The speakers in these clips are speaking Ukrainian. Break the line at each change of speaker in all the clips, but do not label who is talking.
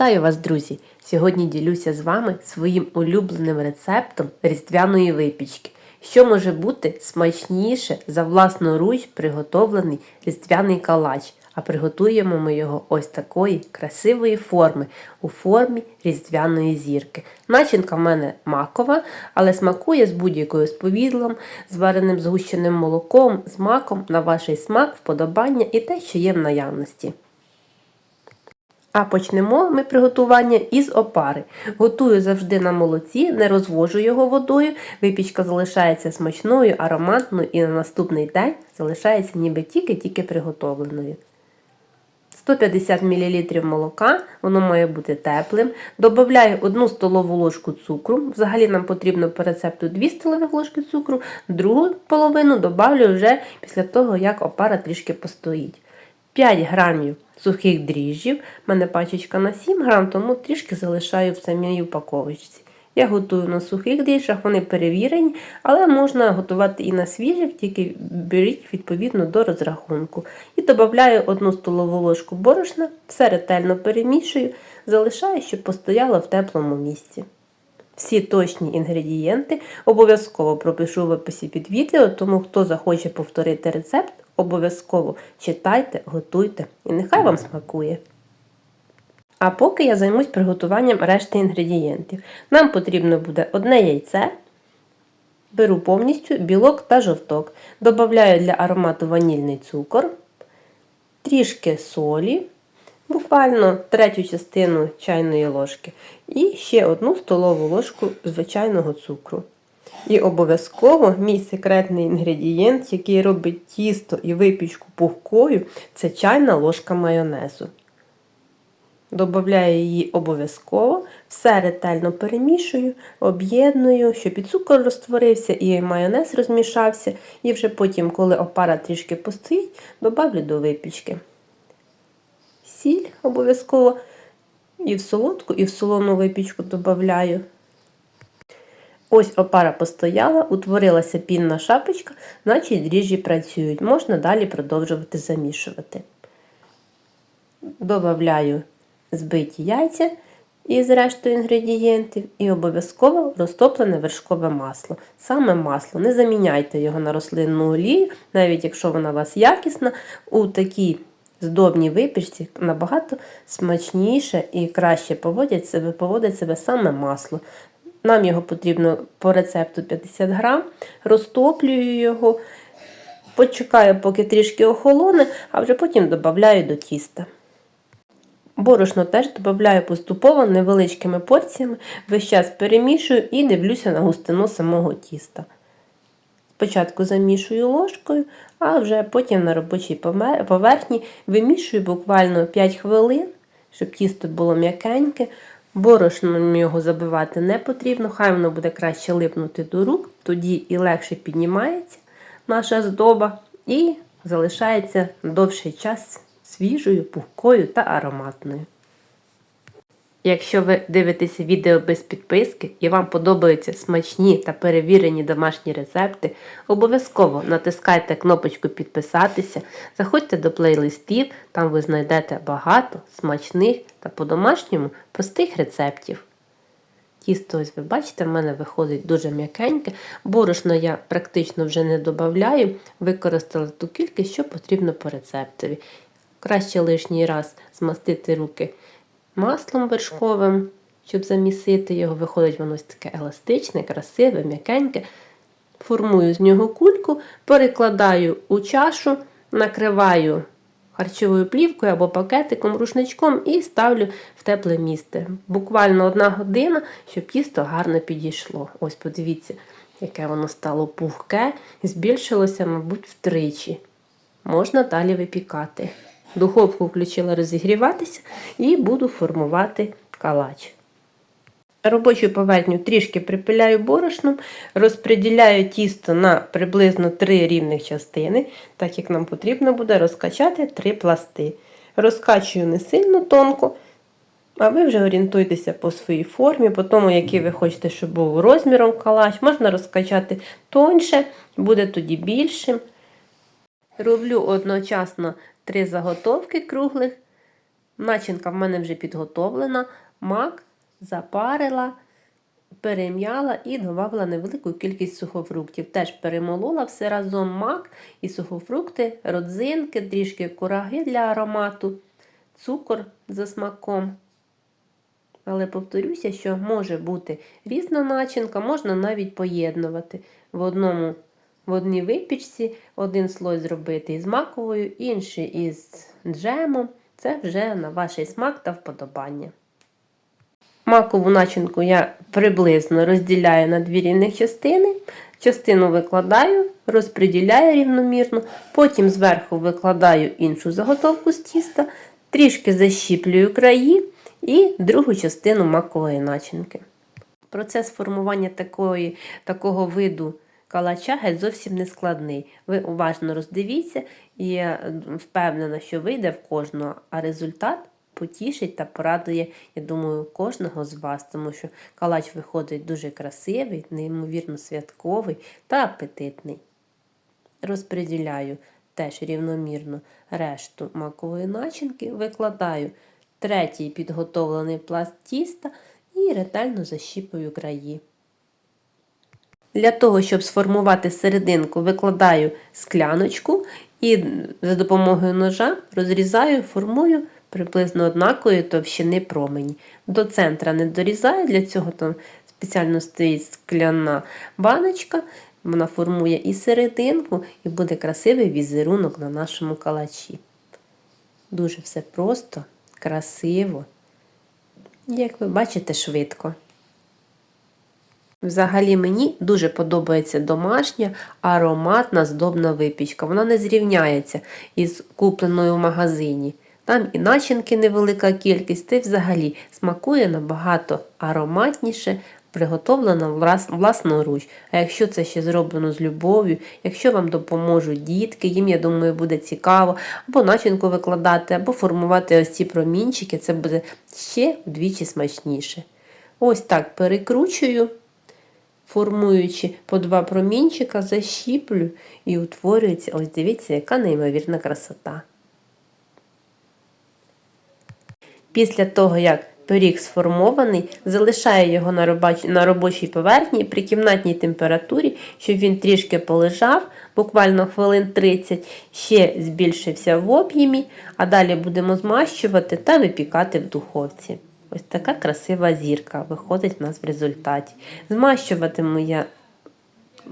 Вітаю вас, друзі! Сьогодні ділюся з вами своїм улюбленим рецептом різдвяної випічки. Що може бути смачніше за власноруч приготовлений різдвяний калач. А приготуємо ми його ось такої красивої форми у формі різдвяної зірки. Начинка в мене макова, але смакує з будь-якою сповідлом, з вареним згущеним молоком, з маком на ваш смак, вподобання і те, що є в наявності. А почнемо ми приготування із опари. Готую завжди на молоці, не розвожу його водою. Випічка залишається смачною, ароматною і на наступний день залишається ніби тільки-тільки приготовленою. 150 мл молока, воно має бути теплим. Добавляю 1 столову ложку цукру. Взагалі нам потрібно по рецепту 2 столові ложки цукру, другу половину добавлю вже після того, як опара трішки постоїть. 5 грамів сухих дріжджів. У мене пачечка на 7 грам, тому трішки залишаю в самій упаковочці. Я готую на сухих дріжджах, вони перевірені, але можна готувати і на свіжих, тільки беріть відповідно до розрахунку. І додаю 1 столову ложку борошна, все ретельно перемішую, залишаю, щоб постояло в теплому місці. Всі точні інгредієнти обов'язково пропишу в описі під відео, тому хто захоче повторити рецепт, обов'язково читайте, готуйте і нехай вам смакує. А поки я займусь приготуванням решти інгредієнтів. Нам потрібно буде одне яйце. Беру повністю білок та жовток. Добавляю для аромату ванільний цукор, трішки солі, буквально третю частину чайної ложки. І ще одну столову ложку звичайного цукру. І обов'язково мій секретний інгредієнт, який робить тісто і випічку пухкою, це чайна ложка майонезу. Добавляю її обов'язково, все ретельно перемішую, об'єдную, щоб і цукор розтворився, і майонез розмішався. І вже потім, коли опара трішки постоїть, добавлю до випічки. Сіль обов'язково і в солодку, і в солону випічку додаю. Ось опара постояла, утворилася пінна шапочка, значить дріжджі працюють. Можна далі продовжувати замішувати. Добавляю збиті яйця із рештою інгредієнтів і обов'язково розтоплене вершкове масло. Саме масло. Не заміняйте його на рослинну олію, навіть якщо вона у вас якісна, у такій здобній випічці набагато смачніше і краще поводять себе, поводить себе саме масло. Нам його потрібно по рецепту 50 грам, розтоплюю його, почекаю, поки трішки охолоне, а вже потім додаю до тіста. Борошно теж додаю поступово невеличкими порціями, весь час перемішую і дивлюся на густину самого тіста. Спочатку замішую ложкою, а вже потім на робочій поверхні вимішую буквально 5 хвилин, щоб тісто було м'якеньке. Борошном його забивати не потрібно, хай воно буде краще липнути до рук, тоді і легше піднімається наша здоба і залишається довший час свіжою, пухкою та ароматною. Якщо ви дивитеся відео без підписки і вам подобаються смачні та перевірені домашні рецепти, обов'язково натискайте кнопочку підписатися, заходьте до плейлистів, там ви знайдете багато смачних та по-домашньому простих рецептів. Тісто, ось ви бачите, в мене виходить дуже м'якеньке. Борошно я практично вже не додаю, використала ту кількість, що потрібно по рецептові. Краще лишній раз змастити руки маслом вершковим, щоб замісити його. Виходить воно таке еластичне, красиве, м'якеньке. Формую з нього кульку, перекладаю у чашу, накриваю харчовою плівкою або пакетиком, рушничком і ставлю в тепле місце. Буквально одна година, щоб тісто гарно підійшло. Ось подивіться, яке воно стало пухке, збільшилося, мабуть, втричі. Можна далі випікати. Духовку включила розігріватися і буду формувати калач. Робочу поверхню трішки припиляю борошном, розподіляю тісто на приблизно 3 рівних частини, так як нам потрібно буде розкачати 3 пласти. Розкачую не сильно тонко, а ви вже орієнтуйтеся по своїй формі, по тому, який ви хочете, щоб був розміром калач. Можна розкачати тоньше, буде тоді більшим. Роблю одночасно три заготовки круглих Начинка в мене вже підготовлена, мак запарила, перем'яла і додавала невелику кількість сухофруктів. Теж перемолола все разом мак і сухофрукти, родзинки, трішки кураги для аромату, цукор за смаком. Але повторюся, що може бути різна начинка, можна навіть поєднувати в одному. В одній випічці один слой зробити із маковою, інший із джемом. Це вже на ваш смак та вподобання. Макову начинку я приблизно розділяю на дві рівних частини. Частину викладаю, розподіляю рівномірно, потім зверху викладаю іншу заготовку з тіста, трішки защіплюю краї і другу частину макової начинки. Процес формування такої, такого виду калача геть зовсім не складний. Ви уважно роздивіться, і я впевнена, що вийде в кожного, а результат потішить та порадує, я думаю, кожного з вас, тому що калач виходить дуже красивий, неймовірно святковий та апетитний. Розподіляю теж рівномірно решту макової начинки, викладаю третій підготовлений пласт тіста і ретельно защіпую краї. Для того, щоб сформувати серединку, викладаю скляночку і за допомогою ножа розрізаю, формую приблизно однакової товщини промені. До центра не дорізаю, для цього там спеціально стоїть скляна баночка, вона формує і серединку, і буде красивий візерунок на нашому калачі. Дуже все просто, красиво. Як ви бачите, швидко. Взагалі мені дуже подобається домашня ароматна здобна випічка. Вона не зрівняється із купленою в магазині. Там і начинки невелика кількість, та й взагалі смакує набагато ароматніше, приготовлено власноруч. А якщо це ще зроблено з любов'ю, якщо вам допоможуть дітки, їм, я думаю, буде цікаво, або начинку викладати, або формувати ось ці промінчики, це буде ще вдвічі смачніше. Ось так перекручую формуючи по два промінчика, защіплю і утворюється, ось дивіться, яка неймовірна красота. Після того, як пиріг сформований, залишаю його на робочій поверхні при кімнатній температурі, щоб він трішки полежав, буквально хвилин 30, ще збільшився в об'ємі, а далі будемо змащувати та випікати в духовці. Ось така красива зірка виходить в нас в результаті. Змащуватиму я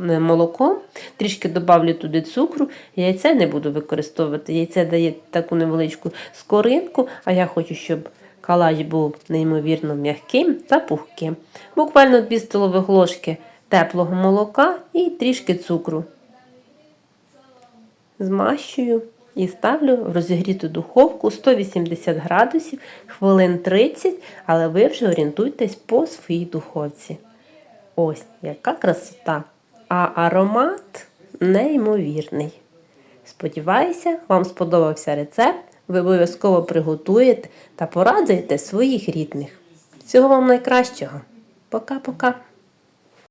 е, молоком, трішки додавлю туди цукру, яйце не буду використовувати. Яйце дає таку невеличку скоринку, а я хочу, щоб калач був неймовірно м'яким та пухким. Буквально 2 столових ложки теплого молока і трішки цукру. Змащую. І ставлю в розігріту духовку 180 градусів хвилин 30, але ви вже орієнтуйтесь по своїй духовці. Ось, яка красота! А аромат неймовірний. Сподіваюся, вам сподобався рецепт. Ви обов'язково приготуєте та порадуєте своїх рідних. Всього вам найкращого. Пока-пока!